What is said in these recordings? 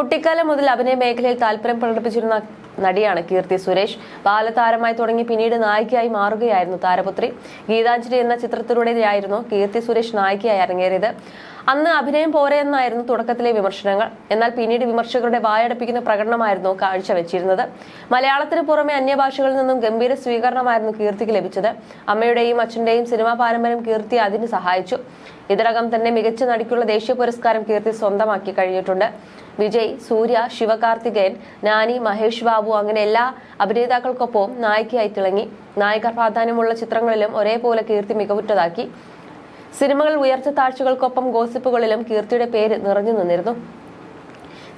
കുട്ടിക്കാലം മുതൽ അഭിനയ മേഖലയിൽ താല്പര്യം പ്രകടിപ്പിച്ചിരുന്ന നടിയാണ് കീർത്തി സുരേഷ്. ബാലതാരമായി തുടങ്ങി പിന്നീട് നായികയായി മാറുകയായിരുന്നു താരപുത്രി. ഗീതാഞ്ജലി എന്ന ചിത്രത്തിലൂടെയായിരുന്നു കീർത്തി സുരേഷ് നായികയായി അരങ്ങേറിയത്. അന്ന് അഭിനയം പോരെ എന്നായിരുന്നു തുടക്കത്തിലെ വിമർശനങ്ങൾ. എന്നാൽ പിന്നീട് വിമർശകരുടെ വായടപ്പിക്കുന്ന പ്രകടനമായിരുന്നു കാഴ്ചവെച്ചിരുന്നത്. മലയാളത്തിന് പുറമെ അന്യഭാഷകളിൽ നിന്നും ഗംഭീര സ്വീകരണമായിരുന്നു കീർത്തിക്ക് ലഭിച്ചത്. അമ്മയുടെയും അച്ഛന്റെയും സിനിമാ പാരമ്പര്യം കീർത്തി അതിന് സഹായിച്ചു. ഇതിനകം തന്നെ മികച്ച നടിക്കുള്ള ദേശീയ പുരസ്കാരം കീർത്തി സ്വന്തമാക്കി കഴിഞ്ഞിട്ടുണ്ട്. വിജയ് സൂര്യ ശിവകാർത്തികേയൻ നാനി മഹേഷ് ബാബു അങ്ങനെ എല്ലാ അഭിനേതാക്കൾക്കൊപ്പവും നായികയായി തിളങ്ങി. നായിക പ്രാധാന്യമുള്ള ചിത്രങ്ങളിലും ഒരേപോലെ കീർത്തി മികവുറ്റതാക്കി. സിനിമകൾ ഉയർച്ച താഴ്ചകൾക്കൊപ്പം ഗോസിപ്പുകളിലും കീർത്തിയുടെ പേര് നിറഞ്ഞു നിന്നിരുന്നു.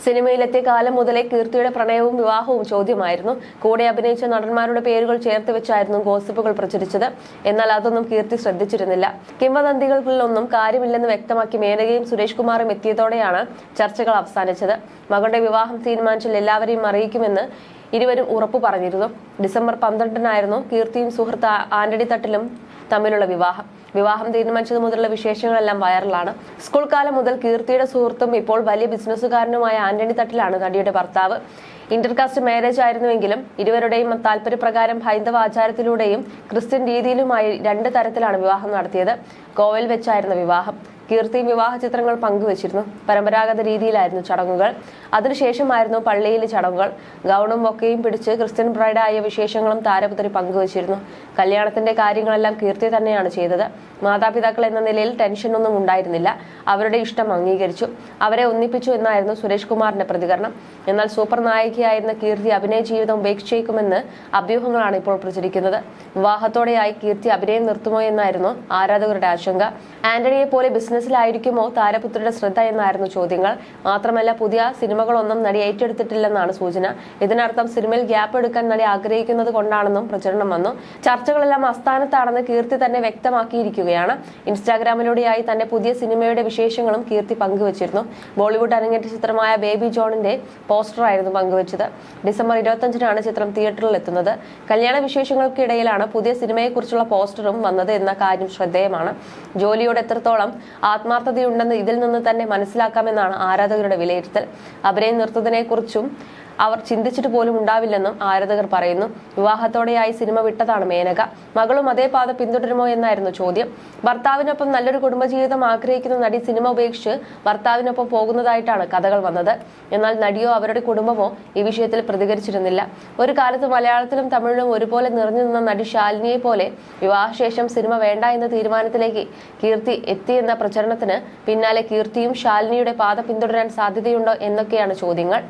സിനിമയിലെത്തിയ കാലം മുതലേ കീർത്തിയുടെ പ്രണയവും വിവാഹവും ചോദ്യമായിരുന്നു. കൂടെ അഭിനയിച്ച നടന്മാരുടെ പേരുകൾ ചേർത്ത് വെച്ചായിരുന്നു ഗോസിപ്പുകൾ പ്രചരിച്ചത്. എന്നാൽ അതൊന്നും കീർത്തി ശ്രദ്ധിച്ചിരുന്നില്ല. കിംവദന്തികളിലൊന്നും കാര്യമില്ലെന്ന് വ്യക്തമാക്കി മേനകയും സുരേഷ് കുമാറും എത്തിയതോടെയാണ് ചർച്ചകൾ അവസാനിച്ചത്. മകളുടെ വിവാഹം തീരുമാനിച്ചാൽ എല്ലാവരെയും അറിയിക്കുമെന്ന് ഇരുവരും ഉറപ്പു പറഞ്ഞിരുന്നു. ഡിസംബർ പന്ത്രണ്ടിനായിരുന്നു കീർത്തിയും സുഹൃത്ത് ആന്റണി തട്ടിലും തമ്മിലുള്ള വിവാഹം. വിവാഹം തീരുമാനിച്ചത് മുതലുള്ള വിശേഷങ്ങളെല്ലാം വൈറലാണ്. സ്കൂൾ കാലം മുതൽ കീർത്തിയുടെ സുഹൃത്തും ഇപ്പോൾ വലിയ ബിസിനസ്സുകാരനുമായ ആന്റണി തട്ടിലാണ് നടിയുടെ ഭർത്താവ്. ഇന്റർകാസ്റ്റ് മാരേജ് ആയിരുന്നുവെങ്കിലും ഇരുവരുടെയും താല്പര്യപ്രകാരം ഹൈന്ദവ ആചാരത്തിലൂടെയും ക്രിസ്ത്യൻ രീതിയിലുമായി രണ്ട് തരത്തിലാണ് വിവാഹം നടത്തിയത്. ഗോവയിൽ വെച്ചായിരുന്നു വിവാഹം. കീർത്തി വിവാഹ ചിത്രങ്ങൾ പങ്കുവച്ചിരുന്നു. പരമ്പരാഗത രീതിയിലായിരുന്നു ചടങ്ങുകൾ. അതിനുശേഷമായിരുന്നു പള്ളിയിലെ ചടങ്ങുകൾ. ഗൗണും ഒക്കെയും പിടിച്ച് ക്രിസ്ത്യൻ ബ്രൈഡായ വിശേഷങ്ങളും താരപുത്രി പങ്കുവച്ചിരുന്നു. കല്യാണത്തിന്റെ കാര്യങ്ങളെല്ലാം കീർത്തി തന്നെയാണ് ചെയ്തത്. മാതാപിതാക്കൾ എന്ന നിലയിൽ ടെൻഷനൊന്നും ഉണ്ടായിരുന്നില്ല. അവരുടെ ഇഷ്ടം അംഗീകരിച്ചു. അവരെ ഒന്നിപ്പിച്ചു എന്നായിരുന്നു സുരേഷ് കുമാറിന്റെ പ്രതികരണം. എന്നാൽ സൂപ്പർ നായികയായിരുന്ന കീർത്തി അഭിനയ ജീവിതം ഉപേക്ഷിച്ചേക്കുമെന്ന് അഭ്യൂഹങ്ങളാണ് ഇപ്പോൾ പ്രചരിക്കുന്നത്. വിവാഹത്തോടെയായി കീർത്തി അഭിനയം നിർത്തുമോ എന്നായിരുന്നു ആരാധകരുടെ ആശങ്ക. ആന്റണിയെ പോലെ ബിസിനസ്സിലായിരിക്കുമോ താരപുത്രിയുടെ ശ്രദ്ധ എന്നായിരുന്നു ചോദ്യങ്ങൾ. മാത്രമല്ല പുതിയ സിനിമകളൊന്നും നടി ഏറ്റെടുത്തിട്ടില്ലെന്നാണ് സൂചന. ഇതിനർത്ഥം സിനിമയിൽ ഗ്യാപ്പ് എടുക്കാൻ നടി ആഗ്രഹിക്കുന്നത് കൊണ്ടാണെന്നും പ്രചരണം വന്നു. ചർച്ചകളെല്ലാം അസ്ഥാനത്താണെന്ന് കീർത്തി തന്നെ വ്യക്തമാക്കിയിരിക്കുകയാണ് ഇൻസ്റ്റാഗ്രാമിലൂടെയായി തന്റെ പുതിയ സിനിമയുടെ വിശേഷങ്ങളും കീർത്തി പങ്കുവച്ചിരുന്നു. ബോളിവുഡ് അരങ്ങേറ്റ ചിത്രമായ ബേബി ജോണിന്റെ പോസ്റ്ററായിരുന്നു പങ്കുവച്ചത്. ഡിസംബർ ഇരുപത്തഞ്ചിനാണ് ചിത്രം തിയേറ്ററിൽ എത്തുന്നത്. കല്യാണ വിശേഷങ്ങൾക്കിടയിലാണ് പുതിയ സിനിമയെക്കുറിച്ചുള്ള പോസ്റ്ററും വന്നത് എന്ന കാര്യം ശ്രദ്ധേയമാണ്. ജോലിയോട് എത്രത്തോളം ആത്മാർത്ഥതയുണ്ടെന്ന് ഇതിൽ നിന്ന് തന്നെ മനസ്സിലാക്കാമെന്നാണ് ആരാധകരുടെ വിലയിരുത്തൽ. അഭിനയം നിർത്തതിനെക്കുറിച്ചും അവർ ചിന്തിച്ചിട്ട് പോലും ഉണ്ടാവില്ലെന്നും ആരാധകർ പറയുന്നു. വിവാഹത്തോടെയായി സിനിമ വിട്ടതാണ് മേനക. മകളും അതേ പാത പിന്തുടരുമോ എന്നായിരുന്നു ചോദ്യം. ഭർത്താവിനൊപ്പം നല്ലൊരു കുടുംബജീവിതം ആഗ്രഹിക്കുന്ന നടി സിനിമ ഉപേക്ഷിച്ച് ഭർത്താവിനൊപ്പം പോകുന്നതായിട്ടാണ് കഥകൾ വന്നത്. എന്നാൽ നടിയോ അവരുടെ കുടുംബമോ ഈ വിഷയത്തിൽ പ്രതികരിച്ചിരുന്നില്ല. ഒരു കാലത്ത് മലയാളത്തിലും തമിഴിലും ഒരുപോലെ നിറഞ്ഞു നിന്ന നടി ശാലിനിയെ പോലെ വിവാഹശേഷം സിനിമ വേണ്ട എന്ന തീരുമാനത്തിലേക്ക് കീർത്തി എത്തിയെന്ന പ്രചരണത്തിന് പിന്നാലെ കീർത്തിയും ശാലിനിയുടെ പാത പിന്തുടരാൻ സാധ്യതയുണ്ടോ എന്നൊക്കെയാണ് ചോദ്യങ്ങൾ.